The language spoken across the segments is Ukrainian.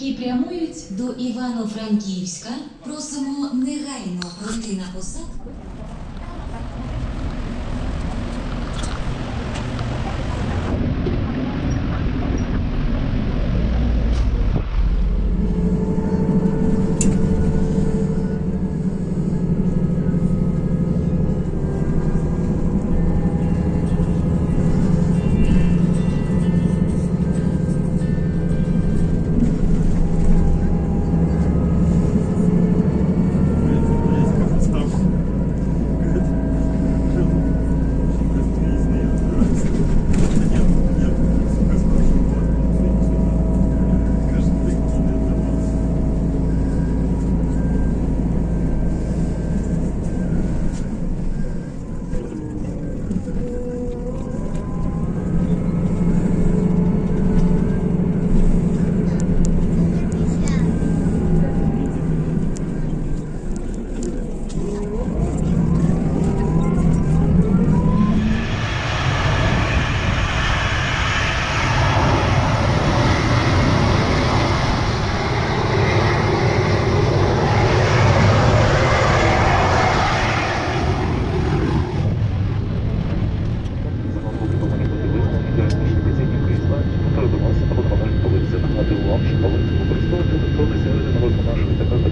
які прямують До Івано-Франківська просимо негайно пройти на посадку. використовувати електронний сервіс розвантаження ТПП.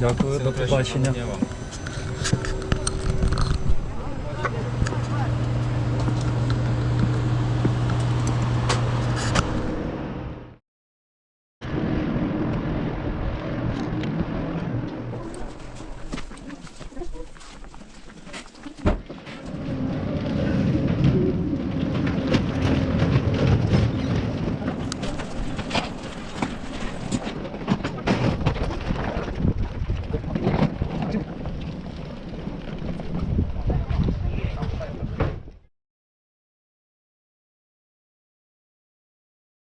要不，都不放心了。